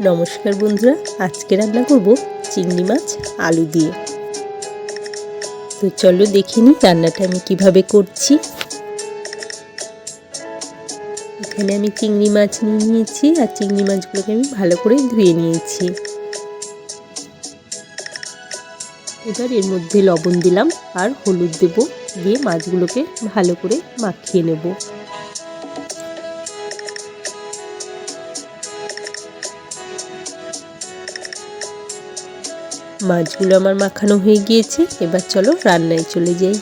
নমস্কার বন্ধুরা, আজকে রান্না করব চিংড়ি মাছ আলু দিয়ে। তো চলো দেখে নিই রান্নাটা আমি কীভাবে করছি। এখানে আমি চিংড়ি মাছ নিয়ে নিয়েছি আর চিংড়ি মাছগুলোকে আমি ভালো করে ধুয়ে নিয়েছি। এবার এর মধ্যে লবণ দিলাম আর হলুদ দেব দিয়ে মাছগুলোকে ভালো করে মাখিয়ে নেব। মাছগুলো আমার মাখানো হয়ে গিয়েছে। এবার চলো রান্নায় চলে যাই।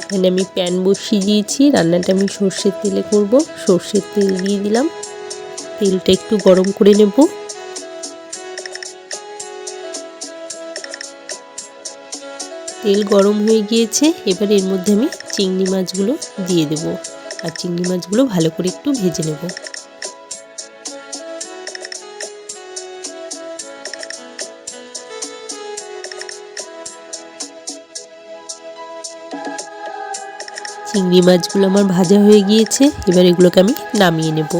এখানে আমি প্যান বসিয়ে দিয়েছি। রান্নাটা আমি সর্ষের তেলে করব। সর্ষের তেল দিয়ে দিলাম। তেলটা একটু গরম করে নেব। তেল গরম হয়ে গিয়েছে। এবার এর মধ্যে আমি চিংড়ি মাছগুলো দিয়ে দেব। আর চিংড়ি মাছগুলো ভালো করে একটু ভেজে নেব। চিংড়ি মাছগুলো আমার ভাজা হয়ে গিয়েছে, এবার এগুলোকে আমি নামিয়ে নেব।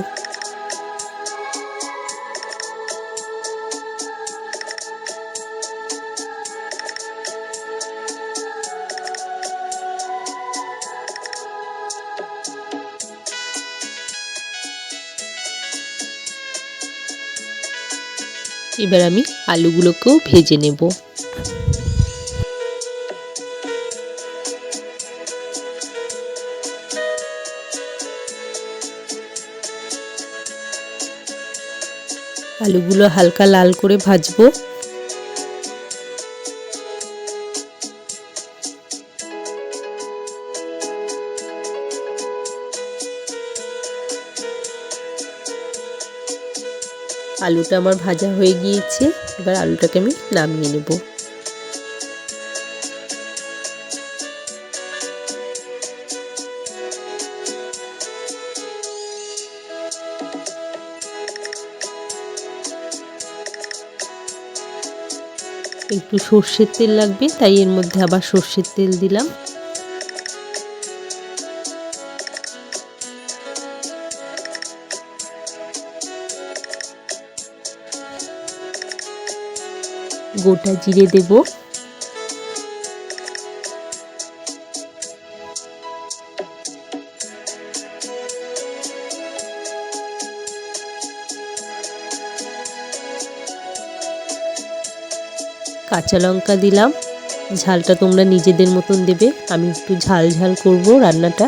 এবার আমি আলুগুলোকেও ভেজে নেব। আলুগুলো হালকা লাল করে ভাজবো। আলুটা আমার ভাজা হয়ে গিয়েছে, এবার আলুটাকে আমি নামিয়ে নেব। একটু সর্ষের তেল লাগবে তাই এর মধ্যে আবার সর্ষের তেল দিলাম। গোটা জিরে দেব। কাঁচা লঙ্কা দিলাম। ঝালটা তোমরা নিজেদের মতন দেবে। আমি একটু ঝাল ঝাল করব রান্নাটা,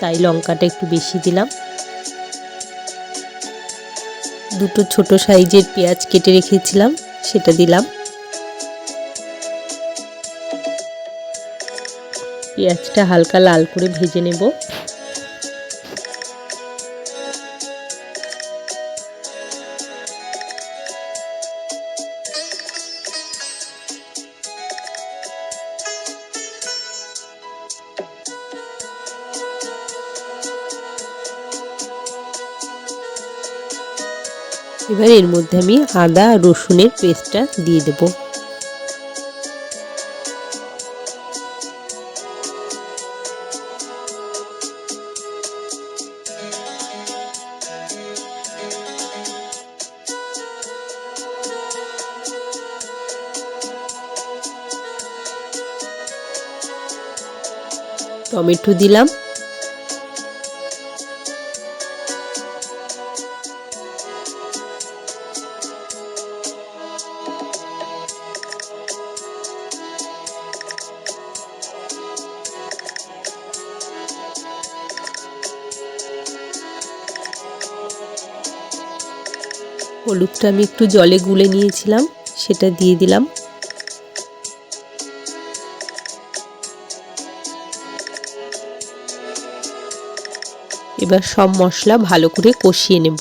তাই লঙ্কাটা একটু বেশি দিলাম। দুটো ছোট সাইজের পেঁয়াজ কেটে রেখেছিলাম, সেটা দিলাম। পেঁয়াজটা হালকা লাল করে ভেজে নেব। এবার এর মধ্যে আমি আদা রসুনের পেস্টটা দিয়ে দেব। টমেটো দিলাম। হলুদটা আমি একটু জলে গুলে নিয়েছিলাম, সেটা দিয়ে দিলাম। এবার সব মশলা ভালো করে কষিয়ে নেব।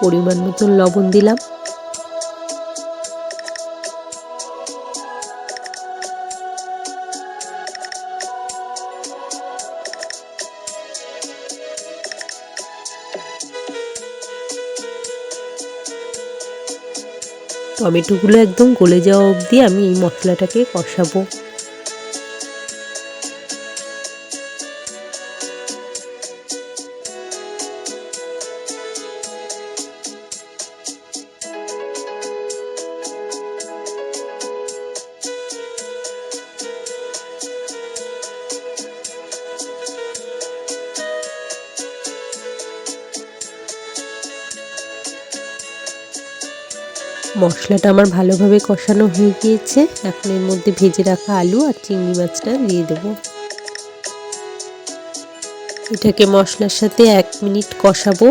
পরিমাণ মতন লবণ দিলাম। টমেটোগুলো একদম গলে যাওয়া অবধি আমি এই মশলাটাকে কষাবো। মশলাটা আমার ভালোভাবে কষানো হয়ে গিয়েছে। এখন এর মধ্যে ভেজে রাখা আলু আর চিংড়ি মাছটা দিয়ে দেব। এটাকে মশলার সাথে এক মিনিট কষাবো।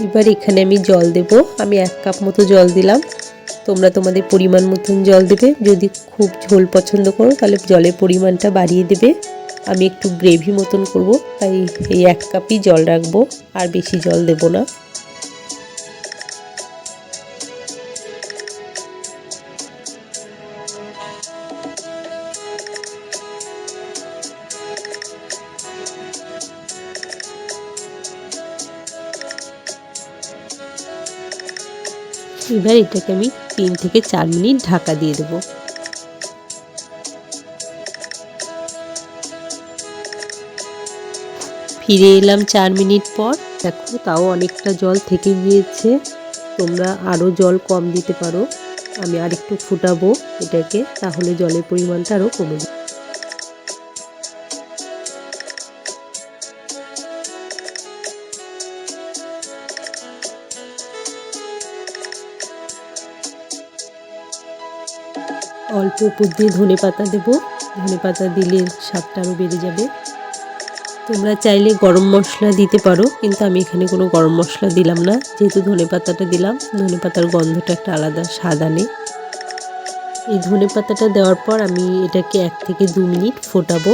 এবার এখানে আমি জল দেব। আমি এক কাপ মতো জল দিলাম। তোমরা তোমাদের পরিমাণ মতন জল দেবে। যদি খুব ঝোল পছন্দ করো, তাহলে জলের পরিমাণটা বাড়িয়ে দেবে। আমি একটু গ্রেভি মতন করব, তাই এই এক কাপই জল রাখব। আর বেশি জল দেব না। এবার এটাকে আমি তিন থেকে চার মিনিট ঢাকা দিয়ে দেবো। ফিরে এলাম চার মিনিট পর। দেখো তাও অনেকটা জল থেকে গিয়েছে। তোমরা আরও জল কম দিতে পারো। আমি আরেকটু ফুটাবো এটাকে, তাহলে জলের পরিমাণটা আরও কমে যাবে। অল্প উপর দিয়ে ধনে পাতা দেবো। ধনে পাতা দিলে স্বাদটা আরও বেড়ে যাবে। তোমরা চাইলে গরম মশলা দিতে পারো, কিন্তু আমি এখানে কোনো গরম মশলা দিলাম না। যেহেতু ধনে পাতাটা দিলাম, ধনে পাতার গন্ধটা একটা আলাদা স্বাদ আনে। এই ধনে পাতাটা দেওয়ার পর আমি এটাকে এক থেকে দু মিনিট ফোটাবো।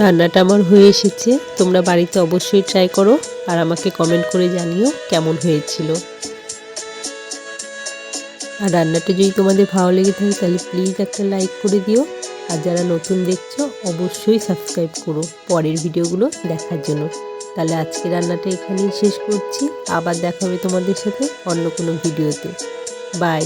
রান্নাটা আমার হয়ে এসেছে। তোমরা বাড়িতে অবশ্যই ট্রাই করো আর আমাকে কমেন্ট করে জানিও কেমন হয়েছিল। আর রান্নাটা যদি তোমাদের ভালো লেগে থাকে তাহলে প্লিজ একটা লাইক করে দিও। আর যারা নতুন দেখছ, অবশ্যই সাবস্ক্রাইব করো পরের ভিডিওগুলো দেখার জন্য। তাহলে আজকে রান্নাটা এখানেই শেষ করছি। আবার দেখা হবে তোমাদের সাথে অন্য কোনো ভিডিওতে। বাই